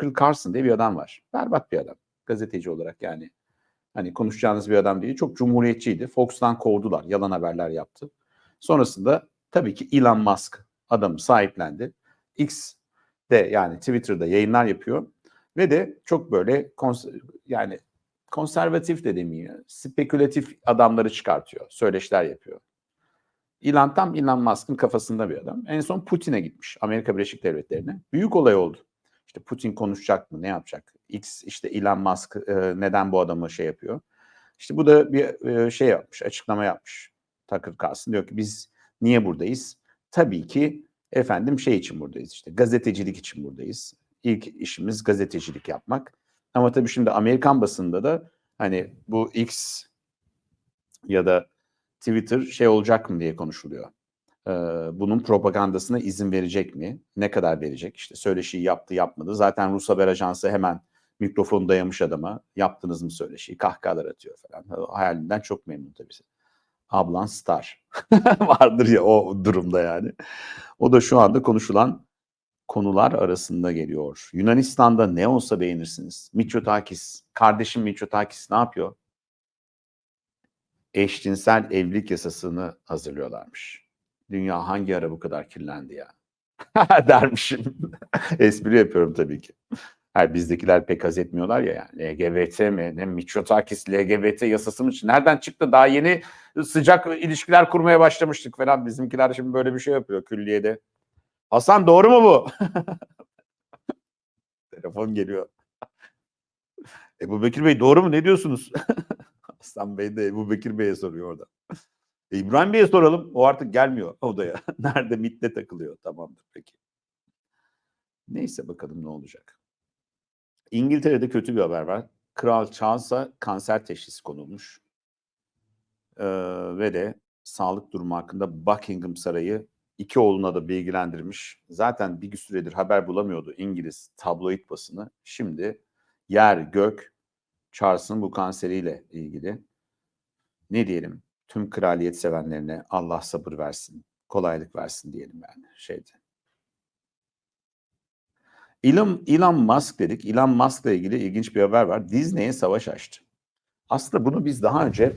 Tucker Carlson diye bir adam var. Berbat bir adam. Gazeteci olarak yani. Hani konuşacağınız bir adam değil. Çok cumhuriyetçiydi. Fox'tan kovdular. Yalan haberler yaptı. Sonrasında tabii ki Elon Musk adamı sahiplendi. X de yani Twitter'da yayınlar yapıyor. Ve de çok böyle kons- yani konservatif de demeyeyim, spekülatif adamları çıkartıyor. Söyleşiler yapıyor. Elon tam Elon Musk'ın kafasında bir adam. En son Putin'e gitmiş. Amerika Birleşik Devletleri'ne. Büyük olay oldu. İşte Putin konuşacak mı? Ne yapacak? X işte Elon Musk e, neden bu adamı şey yapıyor? İşte bu da bir e, şey yapmış, açıklama yapmış. Tucker Carlson diyor ki biz niye buradayız? Tabii ki efendim şey için buradayız işte gazetecilik için buradayız. İlk işimiz gazetecilik yapmak. Ama tabii şimdi Amerikan basında da hani bu X ya da Twitter şey olacak mı diye konuşuluyor. Bunun propagandasına izin verecek mi? Ne kadar verecek? İşte söyleşiyi yaptı yapmadı. Zaten Rus haber ajansı hemen mikrofonu dayamış adama. Yaptınız mı söyleşiyi? Kahkahalar atıyor falan. Hayalinden çok memnun tabii. Ablan star. Vardır ya o durumda yani. O da şu anda konuşulan konular arasında geliyor. Yunanistan'da ne olsa beğenirsiniz. Mitsotakis, kardeşim Mitsotakis ne yapıyor? Eşcinsel evlilik yasasını hazırlıyorlarmış. Dünya hangi ara bu kadar kirlendi ya? Dermişim. Espri yapıyorum tabii ki. Hayır, bizdekiler pek haz etmiyorlar ya yani. LGBT mi? Ne Mitsotakis LGBT yasası mı? Nereden çıktı? Daha yeni sıcak ilişkiler kurmaya başlamıştık falan. Bizimkiler şimdi böyle bir şey yapıyor külliyede. Hasan doğru mu bu? Telefon geliyor. Ebu Bekir Bey doğru mu? Ne diyorsunuz? Hasan Bey de Ebu Bekir Bey'e soruyor orada. E, İbrahim Bey'e soralım. O artık gelmiyor odaya. Nerede MIT'te takılıyor. Tamamdır peki. Neyse bakalım ne olacak. İngiltere'de kötü bir haber var. Kral Charles'a kanser teşhisi konulmuş. Ee, ve de sağlık durumu hakkında Buckingham Sarayı iki oğluna da bilgilendirmiş. Zaten bir süredir haber bulamıyordu İngiliz tabloid basını. Şimdi yer gök Charles'ın bu kanseriyle ilgili ne diyelim tüm kraliyet sevenlerine Allah sabır versin, kolaylık versin diyelim yani şeyde. Elon, Elon Musk dedik. Elon Musk'la ilgili ilginç bir haber var. Disney'e savaş açtı. Aslında bunu biz daha önce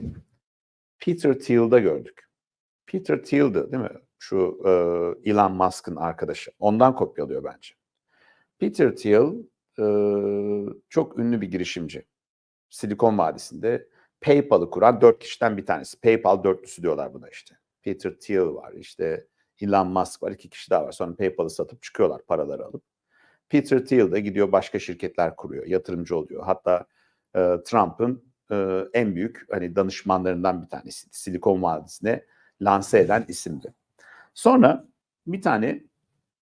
Peter Thiel'da gördük. Peter Thiel'dı değil mi? Şu e, Elon Musk'ın arkadaşı. Ondan kopyalıyor bence. Peter Thiel e, çok ünlü bir girişimci. Silikon Vadisi'nde PayPal'ı kuran dört kişiden bir tanesi. PayPal dörtlüsü diyorlar buna işte. Peter Thiel var, işte Elon Musk var, iki kişi daha var. Sonra PayPal'ı satıp çıkıyorlar paraları alıp. Peter Thiel de gidiyor başka şirketler kuruyor, yatırımcı oluyor. Hatta e, Trump'ın e, en büyük hani danışmanlarından bir tanesi. Silikon Vadisi'ne lanse eden isimdi. Sonra bir tane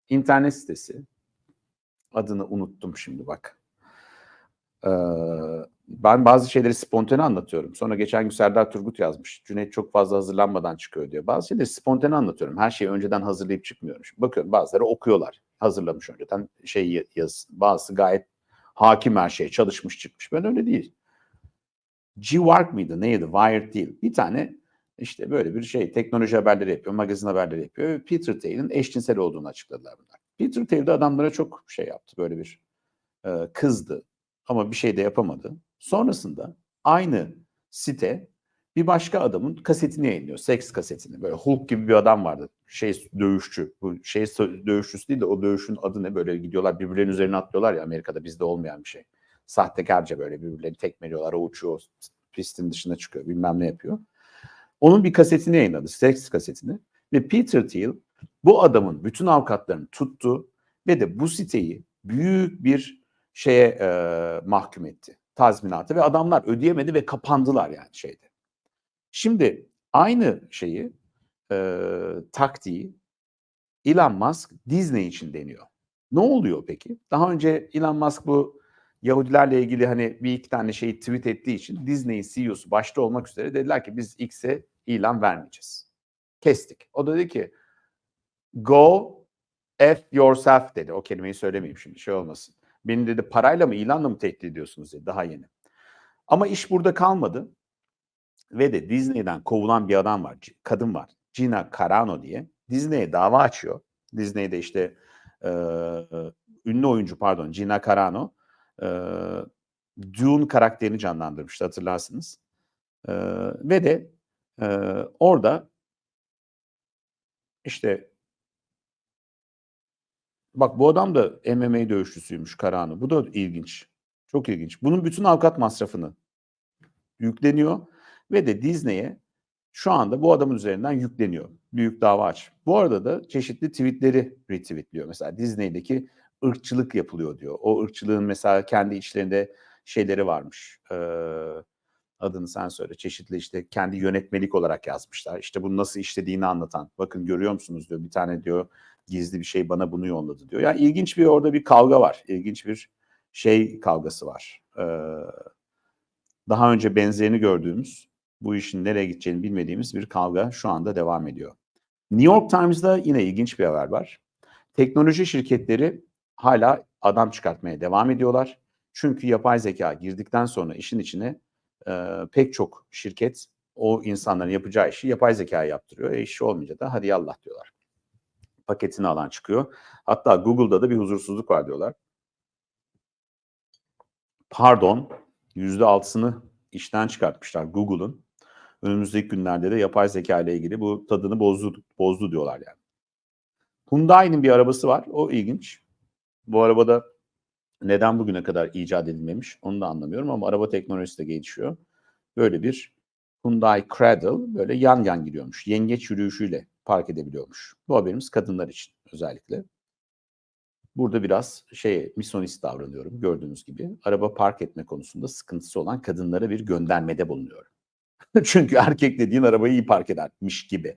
internet sitesi adını unuttum şimdi bak. Ee, ben bazı şeyleri spontane anlatıyorum. Sonra geçen gün Serdar Turgut yazmış. Cüneyt çok fazla hazırlanmadan çıkıyor diyor. Bazı şeyleri spontane anlatıyorum. Her şeyi önceden hazırlayıp çıkmıyorum. Şimdi bakıyorum bazıları okuyorlar. Hazırlamış önceden şey yaz. Bazısı gayet hakim her şeye çalışmış çıkmış. Ben öyle değil. G-Work mıydı neydi? Wired değil. Bir tane işte böyle bir şey teknoloji haberleri yapıyor, magazin haberleri yapıyor. Peter Thiel'in eşcinsel olduğunu açıkladılar bunlar. Peter Thiel de adamlara çok şey yaptı. Böyle bir e, kızdı ama bir şey de yapamadı. Sonrasında aynı site bir başka adamın kasetini yayınlıyor. Seks kasetini. Böyle Hulk gibi bir adam vardı. Şey dövüşçü. Bu şey dövüşçüsü değil de o dövüşün adı ne? Böyle gidiyorlar birbirlerinin üzerine atlıyorlar ya Amerika'da bizde olmayan bir şey. Sahtekarca böyle birbirlerini tekmeliyorlar. O uçuyor. Pistin dışına çıkıyor. Bilmem ne yapıyor. Onun bir kasetini yayınladı. Seks kasetini. Ve Peter Thiel bu adamın bütün avukatlarını tuttu ve de bu siteyi büyük bir şeye e, mahkum etti. Tazminatı ve adamlar ödeyemedi ve kapandılar yani şeyde. Şimdi aynı şeyi e, taktiği Elon Musk Disney için deniyor. Ne oluyor peki? Daha önce Elon Musk bu Yahudilerle ilgili hani bir iki tane şeyi tweet ettiği için Disney'in CEO'su başta olmak üzere dediler ki biz X'e ilan vermeyeceğiz. Kestik. O da dedi ki go F yourself dedi. O kelimeyi söylemeyeyim şimdi şey olmasın. Beni dedi parayla mı ilanla mı tehdit ediyorsunuz dedi daha yeni. Ama iş burada kalmadı. Ve de Disney'den kovulan bir adam var. Kadın var. Gina Carano diye. Disney'e dava açıyor. Disney'de işte e, ünlü oyuncu pardon Gina Carano e, Dune karakterini canlandırmıştı hatırlarsınız. E, ve de e, orada işte bak bu adam da MMA dövüşçüsüymüş Carano. Bu da ilginç. Çok ilginç. Bunun bütün avukat masrafını yükleniyor ve de Disney'e şu anda bu adamın üzerinden yükleniyor. Büyük dava aç. Bu arada da çeşitli tweetleri retweetliyor. Mesela Disney'deki ırkçılık yapılıyor diyor. O ırkçılığın mesela kendi içlerinde şeyleri varmış. Ee, adını sen söyle. Çeşitli işte kendi yönetmelik olarak yazmışlar. İşte bunu nasıl işlediğini anlatan. Bakın görüyor musunuz diyor. Bir tane diyor gizli bir şey bana bunu yolladı diyor. Yani ilginç bir orada bir kavga var. İlginç bir şey kavgası var. Ee, daha önce benzerini gördüğümüz bu işin nereye gideceğini bilmediğimiz bir kavga şu anda devam ediyor. New York Times'da yine ilginç bir haber var. Teknoloji şirketleri hala adam çıkartmaya devam ediyorlar. Çünkü yapay zeka girdikten sonra işin içine e, pek çok şirket o insanların yapacağı işi yapay zeka yaptırıyor. E işi olmayınca da hadi yallah diyorlar. Paketini alan çıkıyor. Hatta Google'da da bir huzursuzluk var diyorlar. Pardon, %6'sını işten çıkartmışlar Google'un. Önümüzdeki günlerde de yapay zeka ile ilgili bu tadını bozdu, bozdu diyorlar yani. Hyundai'nin bir arabası var. O ilginç. Bu arabada neden bugüne kadar icat edilmemiş onu da anlamıyorum ama araba teknolojisi de gelişiyor. Böyle bir Hyundai Cradle böyle yan yan gidiyormuş. Yengeç yürüyüşüyle park edebiliyormuş. Bu haberimiz kadınlar için özellikle. Burada biraz şey misonist davranıyorum gördüğünüz gibi. Araba park etme konusunda sıkıntısı olan kadınlara bir göndermede bulunuyorum. Çünkü erkek dediğin arabayı iyi park edermiş gibi.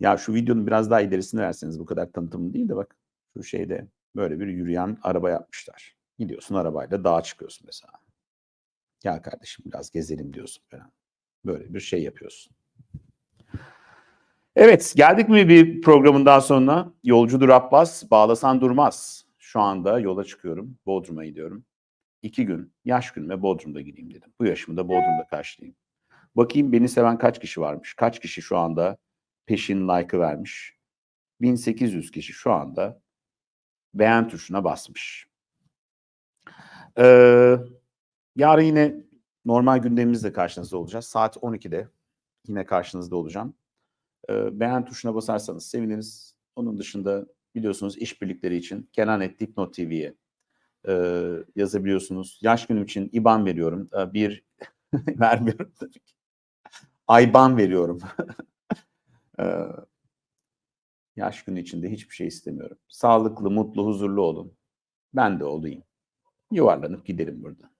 Ya şu videonun biraz daha ilerisini verseniz bu kadar tanıtımlı değil de bak şu şeyde böyle bir yürüyen araba yapmışlar. Gidiyorsun arabayla dağa çıkıyorsun mesela. Gel kardeşim biraz gezelim diyorsun falan. Böyle bir şey yapıyorsun. Evet geldik mi bir programın daha sonuna? Yolcudur Abbas, bağlasan durmaz. Şu anda yola çıkıyorum. Bodrum'a gidiyorum. İki gün yaş günüme Bodrum'da gideyim dedim. Bu yaşımı da Bodrum'da karşılayayım. Bakayım beni seven kaç kişi varmış? Kaç kişi şu anda peşin like'ı vermiş? 1800 kişi şu anda beğen tuşuna basmış. Ee, yarın yine normal gündemimizle karşınızda olacağız. Saat 12'de yine karşınızda olacağım. Beğen tuşuna basarsanız seviniriz. Onun dışında biliyorsunuz işbirlikleri için Kenan et Dipnot TV'ye e, yazabiliyorsunuz. Yaş günüm için IBAN veriyorum. Ee, bir vermiyorum tabii ki. Ayban veriyorum. ee, yaş günü içinde hiçbir şey istemiyorum. Sağlıklı, mutlu, huzurlu olun. Ben de olayım. Yuvarlanıp giderim burada.